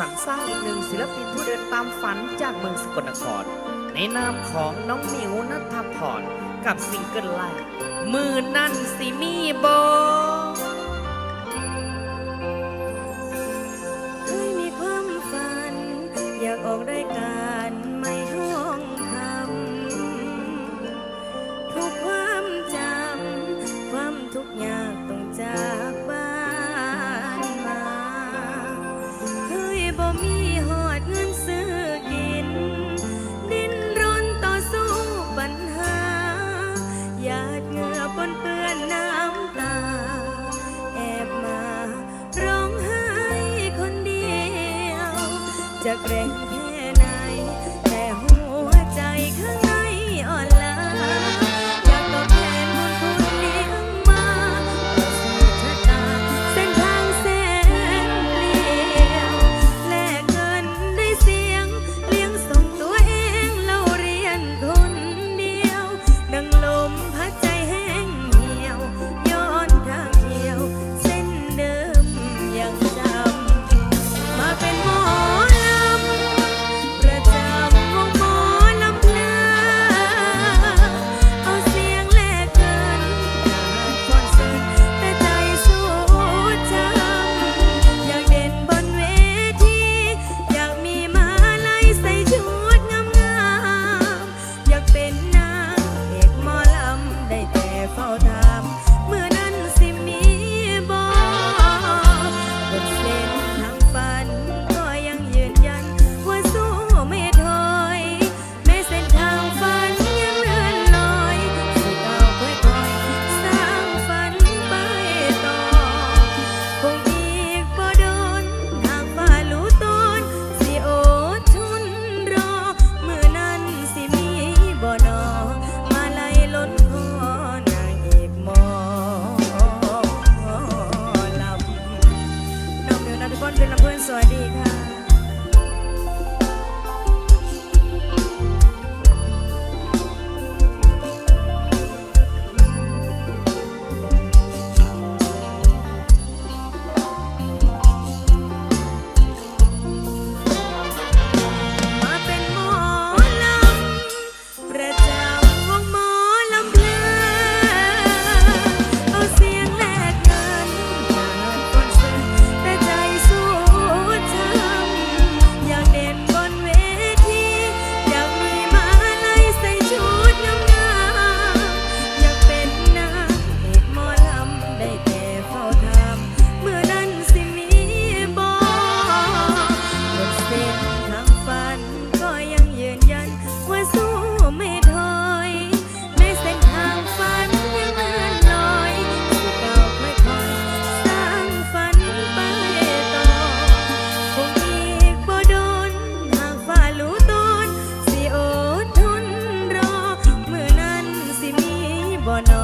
สรรสร้างอีกหนึ่งศิลปินผู้เดินตามฝันจากเมืองสกลนคร ในนามของน้องมิวนัทพรกับซิงเกิลไล่มือนั่นสิมีบอ บ่มีหอดเงินซื้อกิน ดินรนต่อสู้ปัญหาหยาดเหงื่อปนเปื้อนน้ำตา แอบมาร้องไห้คนเดียวจะแกร สวัสดีค่ะ bueno.